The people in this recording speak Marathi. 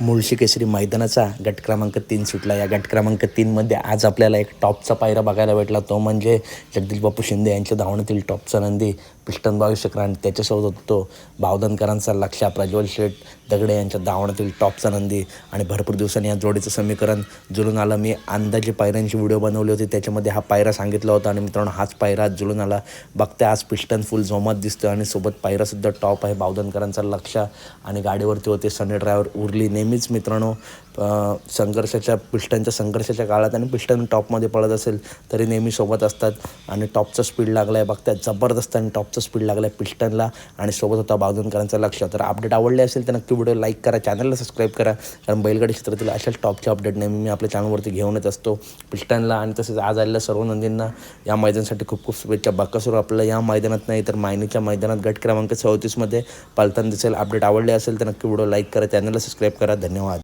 मुळशी केसरी मैदानाचा गट क्रमांक तीन सुटला. या गट क्रमांक तीनमध्ये आज आपल्याला एक टॉपचा पायरा बघायला भेटला. तो म्हणजे जगदीश बापू शिंदे यांच्या धावण्यातील टॉपचा नंदी पिष्टन बावीस चक्र त्याच्यासोबत होतो बावधनकरांचा लक्षा प्रज्वल शेठ दगडे यांच्या धावण्यातील टॉपचा नंदी आणि भरपूर दिवसांनी या जोडीचं समीकरण जुळून आलं. मी अंदाजे पायऱ्यांची व्हिडिओ बनवली होती. त्याच्यामध्ये हा पायरा सांगितला होता आणि मित्रांनो हाच पायरा जुळून आला. बघते आज पिष्टन फुल जोमात दिसतो आणि सोबत पायरासुद्धा टॉप आहे. बावधनकरांचा लक्षा आणि गाडीवरती होते. सनी ड्रायव्हर उरली. नेहमीच मित्रांनो संघर्षाच्या पिस्टनच्या संघर्षाच्या काळात आणि पिस्टन टॉपमध्ये पळत असेल तरी नेहमी सोबत असतात. आणि टॉपचं स्पीड लागला आहे बघताय जबरदस्त आणि टॉपचं स्पीड लागला आहे पिस्टनला आणि सोबत होता बावधनकरांचा लक्ष. तर अपडेट आवडले असेल तर नक्की व्हिडिओ लाईक करा चॅनलला सबस्क्राईब करा. कारण बैलगाडी क्षेत्रातील अशाच टॉपचे अपडेट नेहमी मी आपल्या चॅनलवरती घेऊन येत असतो. पिस्टनला आणि तसेच आज आलेल्या सर्व नंदींना या मैदानासाठी खूप खूप शुभेच्छा. बाकासूर आपल्याला या मैदानात नाही तर मायनीच्या मैदानात गट क्रमांक चौतीसमध्ये पालताना दिसेल. अपडेट आवडले असेल तर नक्की व्हिडिओ लाईक करा चॅनलला सबस्क्राईब करा. धन्यवाद.